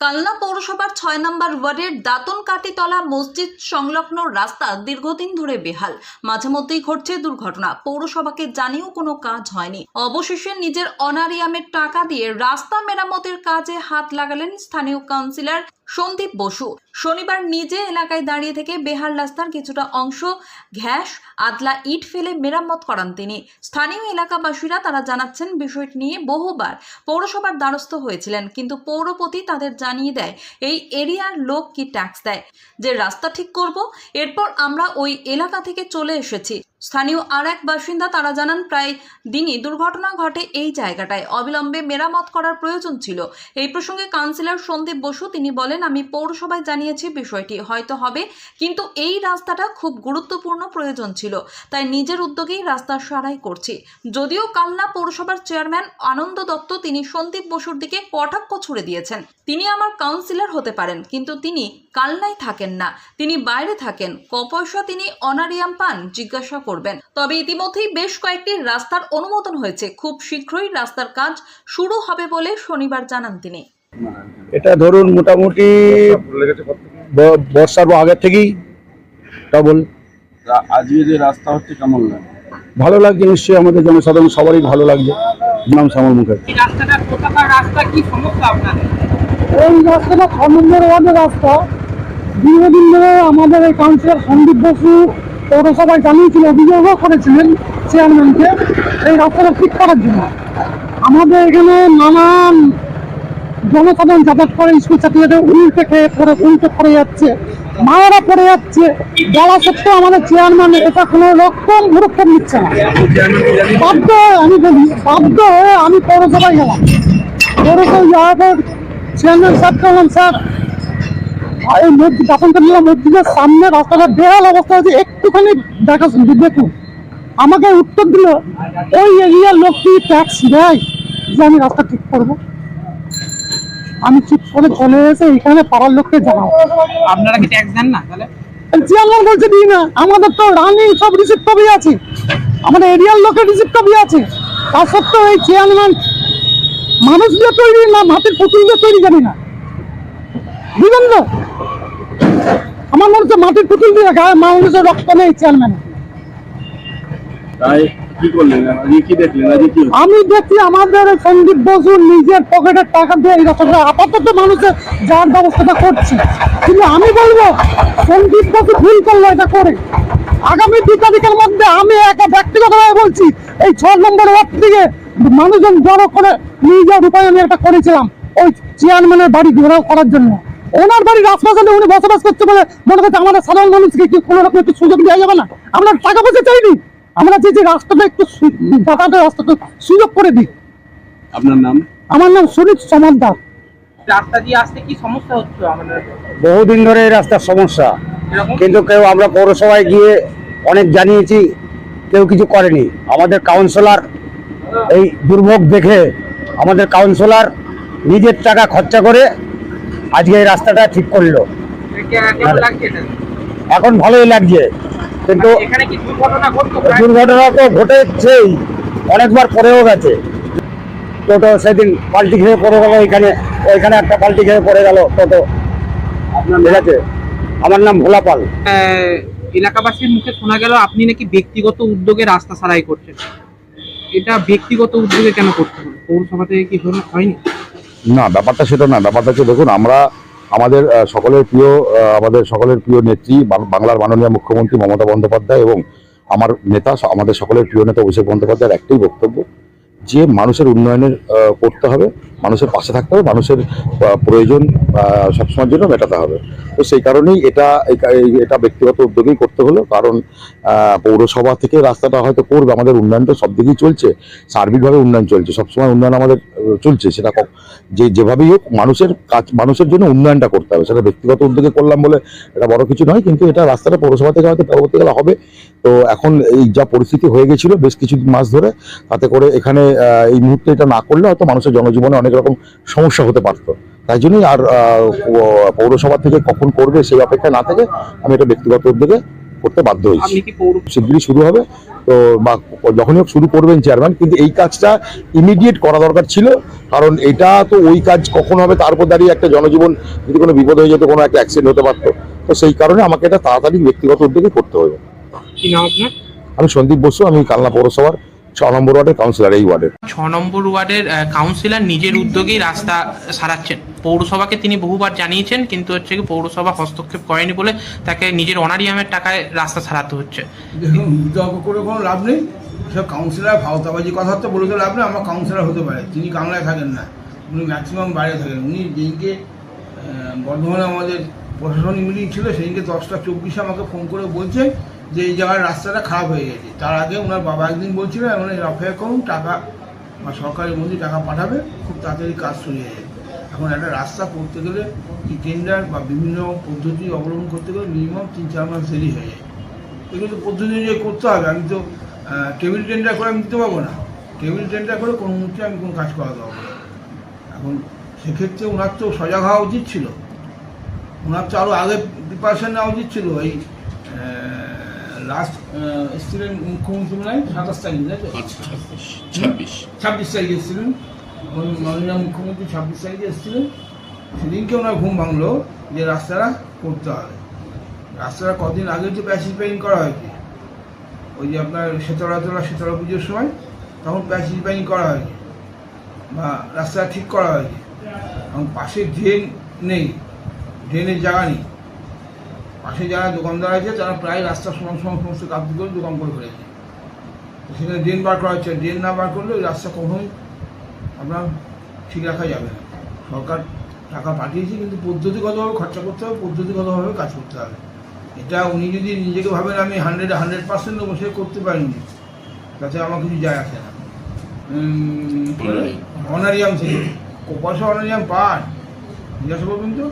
কালনা পৌরসভার ছয় নম্বর ওয়ার্ডের দাতন কাটিতলা মসজিদ সংলগ্ন রাস্তা দীর্ঘদিন ধরে বেহাল। মাঝে মধ্যেই ঘটছে দুর্ঘটনা। পৌরসভাকে জানিয়েও কোনো কাজ হয়নি। অবশেষে নিজের অনারিয়ামের টাকা দিয়ে রাস্তা মেরামতের কাজে হাত লাগালেন স্থানীয় কাউন্সিলর সন্দীপ বসু। শনিবার নিজে এলাকায় দাঁড়িয়ে থেকে বেহাল রাস্তার কিছুটা অংশ ঘ্যাস, আদলা ইট ফেলে মেরামত করান তিনি। স্থানীয় এলাকাবাসীরা তারা জানাচ্ছেন বিষয়টি নিয়ে বহুবার পৌরসভার দ্বারস্থ হয়েছিলেন, কিন্তু পৌরপতি তাদের জানিয়ে দেয়, এই এরিয়ার লোক কি ট্যাক্স দেয়? যে রাস্তা ঠিক করব, এরপর আমরা ওই এলাকা থেকে চলে এসেছি। স্থানীয় আর এক বাসিন্দা, তারা জানান, প্রায় দিনই দুর্ঘটনা ঘটে এই জায়গাটায়। অবিলম্বে মেরামত করার প্রয়োজন ছিল। এই প্রসঙ্গে কাউন্সিলর সন্দীপ বসু, তিনি বলেন, আমি পৌরসভায় জানিয়েছি বিষয়টি, হয়তো হবে, কিন্তু এই রাস্তাটা খুব গুরুত্বপূর্ণ প্রয়োজন ছিল, তাই নিজের উদ্যোগেই রাস্তা সারাই করছি। যদিও কালনা পৌরসভার চেয়ারম্যান আনন্দ দত্ত, তিনি সন্দীপ বসুর দিকে কটাক্ষ ছুড়ে দিয়েছেন। তিনি আমার কাউন্সিলর হতে পারেন, কিন্তু তিনি কালনায় থাকেন না তিনি বাইরে থাকেন। ক পয়সা তিনি অনারিয়াম পান জিজ্ঞাসা করবেন। তবে ইতিমধ্যেই বেশ কয়েকটি রাস্তার অনুমোদন হয়েছে। খুব শীঘ্রই রাস্তার কাজ শুরু হবে বলে শনিবার জানান তিনি। এটা ধরুন মোটামুটি বর্ষার আগের থেকেই ডবল। আজকে যে রাস্তা হচ্ছে কেমন লাগে? ভালো লাগছে নিশ্চয়ই আমাদের জনসাধারণ সবারই ভালো লাগছে। নাম শ্যামল মুখার্জি। এই রাস্তাটা কোথাকার রাস্তা কি সমস্যা আপনাদের? এই রাস্তাটা ছ নম্বর রাস্তা। দীর্ঘদিন ধরে আমাদের এই কাউন্সিলর সন্দীপ বসু পৌরসভায় জানিয়েছিল, অভিযোগও করেছিলেন চেয়ারম্যানকে এই রাস্তাটা ঠিক করার জন্য। আমাদের এখানে নানান জনসাধারণ যাতায়াত করে, স্কুল ছাত্রীদের উল্টে খেয়ে পড়ে, উল্টে পড়ে যাচ্ছে, মায়েরা পড়ে যাচ্ছে। বলা সত্ত্বেও আমাদের চেয়ারম্যান এটা কোনো রকম গুরুত্ব নিচ্ছে না। বাধ্য হয়ে আমি বলি, বাধ্য হয়ে আমি পৌরসভায় গেলাম। পৌরসভায় যাওয়ার পর চেয়ারম্যান স্যারকে বললাম স্যার এই মসজিদ করলাম মসজিদের সামনে রাস্তাটা বেহাল অবস্থা আছে একটুখানি দেখা দেখুন। আমাকে উত্তর দিল ওই এরিয়ার লোক কি ট্যাক্স দেয় যে আমি রাস্তা ঠিক করব। আমি ঠিক করে চলে এসে এখানে পাড়ার লোককে জানাব আপনারা কি ট্যাক্স দেন না তাহলে? চেয়ারম্যান বলছে দিই না আমাদের তো রানিং সব রিসিপ্ট কপি আছে। আমাদের এরিয়ার লোকের রিসিপ্ট কপি আছে। তা সত্ত্বেও এই চেয়ারম্যান মানুষ দিয়ে তৈরি না মাটির পুতুল দিয়ে তৈরি জানি না। বুঝলেন তো? আমার মনে হচ্ছে মাটির পুতুল দিয়ে গায়ে মানুষের রক্ত নেই চেয়ারম্যান তাই? আমি দেখি আমাদের সন্দীপ বসু নিজের পকেটের টাকা দিয়ে এই আপাতত মানুষের যার ব্যবস্থাটা করছে। কিন্তু আমি বলব সন্দীপ বসু ভুল করল এটা করে। আগামী দু তারিখের মধ্যে আমি একা ব্যক্তিগতভাবে বলছি এই ছ নম্বর ওয়ার্ড থেকে মানুষজন জড়ো করে নিয়ে যাওয়ার উপায় আমি একটা করেছিলাম ওই চেয়ারম্যানের বাড়ি ঘোরাও করার জন্য। ওনার বাড়ির রাজপ্রাসাদে উনি বসবাস করছে বলে মনে করছে আমাদের সাধারণ মানুষকে কি কোনো রকম একটু সুযোগ দেওয়া যাবে না? আমরা টাকা পয়সা চাইনি। আমরা যে যে রাস্তাটা একটু রাস্তাটা সুযোগ করে দিই। আপনার নাম? আমার নাম সুনীত সমাদ্দার রাস্তা দিয়ে আসতে কি সমস্যা হচ্ছে আমাদের বহুদিন ধরে এই রাস্তার সমস্যা। কিন্তু কেউ আমরা পৌরসভায় গিয়ে অনেক জানিয়েছি কেউ কিছু করেনি। আমাদের কাউন্সিলর এই দুর্ভোগ দেখে আমাদের কাউন্সিলর নিজের টাকা খরচা করে আজকে এই রাস্তাটা ঠিক করল। এখন ভালোই লাগছে। কিন্তু দুর্ঘটনা তো ঘটেছেই অনেকবার পড়েও গেছে। টোটো সেদিন পাল্টি খেয়ে পড়ে গেল ওইখানে ওইখানে একটা পাল্টি খেয়ে পড়ে গেল টোটো। ঠিক আছে। আমার নাম ভোলা পাল। এলাকাবাসীর মুখে শোনা গেল আপনি নাকি ব্যক্তিগত উদ্যোগে রাস্তা সারাই করছেন। এটা ব্যক্তিগত উদ্যোগে কেন করতে হবে পৌরসভা থেকে কি হয়নি? না, ব্যাপারটা সেটা না, ব্যাপারটা হচ্ছে দেখুন, আমরা আমাদের সকলের প্রিয় আমাদের সকলের প্রিয় নেত্রী বাংলার মাননীয় মুখ্যমন্ত্রী মমতা বন্দ্যোপাধ্যায় এবং আমার নেতা আমাদের সকলের প্রিয় নেতা অভিষেক বন্দ্যোপাধ্যায়ের একটাই বক্তব্য, যে মানুষের উন্নয়নের করতে হবে, মানুষের পাশে থাকতে হবে, মানুষের প্রয়োজন সবসময়ের জন্য মেটাতে হবে। তো সেই কারণেই এটা এটা ব্যক্তিগত উদ্যোগেই করতে হলো। কারণ পৌরসভা থেকে রাস্তাটা হয়তো করবে, আমাদের উন্নয়ন তো সব দিকেই চলছে। সার্বিকভাবে উন্নয়ন চলছে। সবসময় উন্নয়ন আমাদের চলছে। সেটা যে, যেভাবেই হোক, মানুষের কাজ, মানুষের জন্য উন্নয়নটা করতে হবে। সেটা ব্যক্তিগত উদ্যোগে করলাম বলে এটা বড় কিছু নয়, কিন্তু এটা রাস্তাটা পৌরসভা থেকে হয়তো পরবর্তীকালে হবে। তো এখন এই যা পরিস্থিতি হয়ে গেছিল বেশ কিছু মাস ধরে, তাতে করে এখানে এই মুহূর্তে এটা না করলে হয়তো মানুষের জনজীবনে অনেক রকম সমস্যা হতে পারতো। তাই জন্যই আর পৌরসভা থেকে কখন করবে সেই অপেক্ষা না থেকে আমি এটা ব্যক্তিগত উদ্যোগে করতে বাধ্য হয়েছি। শিগগিরই শুরু হবে। তো বা যখনই হোক শুরু করবেন চেয়ারম্যান কিন্তু এই কাজটা ইমিডিয়েট করা দরকার ছিল। কারণ এটা তো ওই কাজ কখন হবে তার উপর দাঁড়িয়ে একটা জনজীবন যদি কোনো বিপদ হয়ে যেত কোনো একটা অ্যাক্সিডেন্ট হতে পারতো। তো সেই কারণে আমাকে এটা তাড়াতাড়ি ব্যক্তিগত উদ্যোগে করতে হবে। আমি সন্দীপ বসু আমি কালনা পৌরসভার ছ নম্বর ওয়ার্ডের কাউন্সিলর এই ওয়ার্ডের। ছ নম্বর ওয়ার্ডের আহ, কাউন্সিলর নিজের উদ্যোগেই রাস্তা সারাচ্ছেন। পৌরসভাকে তিনি বহুবার জানিয়েছেন কিন্তু হচ্ছে কি পৌরসভা হস্তক্ষেপ করেনি বলে তাকে নিজের অনারিয়ামের টাকায় রাস্তা সারাতে হচ্ছে। দেখুন করে কোনো লাভ নেই। সব কাউন্সিলর ভাওতাবাজি বলে তো লাভ নেই আমার কাউন্সিলর হতে পারে। তিনি কামলায় থাকেন না উনি ম্যাক্সিমাম বাইরে থাকেন। উনি যেদিনকে বর্ধমানে আমাদের প্রশাসনিক মিটিং ছিল সেদিনকে দশটা চব্বিশে আমাকে ফোন করে বলছে যে এই জায়গার রাস্তাটা খারাপ হয়ে গেছে। তার আগে ওনার বাবা একদিন বলছিল মানে অপেক্ষা করুন, টাকা বা সরকারের মধ্যে টাকা পাঠাবে, খুব তাড়াতাড়ি কাজ শুরু হয়ে যাবে। এখন একটা রাস্তা করতে গেলে কি টেন্ডার বা বিভিন্ন পদ্ধতি অবলম্বন করতে গেলে মিনিমাম তিন চার মাস দেরি হয়ে যায়। এগুলো তো পদ্ধতি অনুযায়ী করতে হবে। আমি তো টেবিল টেন্ডার করে আমি দিতে পারব না। টেবিল টেন্ডার করে কোনো মুহূর্তে আমি কোনো কাজ করাতে পারব না। এখন সেক্ষেত্রে ওনার তো সজাগ হওয়া উচিত ছিল। ওনার তো আরও আগে প্রিপারেশন নেওয়া উচিত ছিল। এই লাস্ট এসছিলেন মুখ্যমন্ত্রী মনে হয় সাতাশ তারিখ তাই তো? ছাব্বিশ ছাব্বিশ। তারিখে এসেছিলেন মাননীয় মুখ্যমন্ত্রী ছাব্বিশ তারিখে এসেছিলেন সেদিনকে ওনার ঘুম ভাঙলো যে রাস্তাটা করতে হবে। রাস্তাটা কদিন আগে তো প্যাসিভ পেইং করা হয়েছে ওই যে আপনার শীতলাতলা শীতলা পুজোর সময় তখন প্যাসিভ পেইং করা হয়েছে বা রাস্তা ঠিক করা হয়েছে। এবং পাশে ড্রেন নেই ড্রেনের জায়গা নেই। পাশে যারা দোকানদার আছে, তারা প্রায় রাস্তার সমান সমান সমস্ত কাজ করে দোকান করে ফেলেছে। সেখানে ড্রেন বার করা হচ্ছে ড্রেন না বার করলে ওই রাস্তা কখনোই আপনার ঠিক রাখা যাবে না। সরকার টাকা পাঠিয়েছে, কিন্তু পদ্ধতিগতভাবে খরচা করতে হবে, পদ্ধতিগতভাবে কাজ করতে হবে। এটা উনি যদি নিজেকে ভাবেন, আমি হান্ড্রেড হান্ড্রেড পার্সেন্ট দেবো সে করতে পারিনি। তাতে আমার কিছু যায় আসে না। অনারিয়াম থেকে। পয়সা অনারিয়াম পান জিজ্ঞাসা করবেন তো?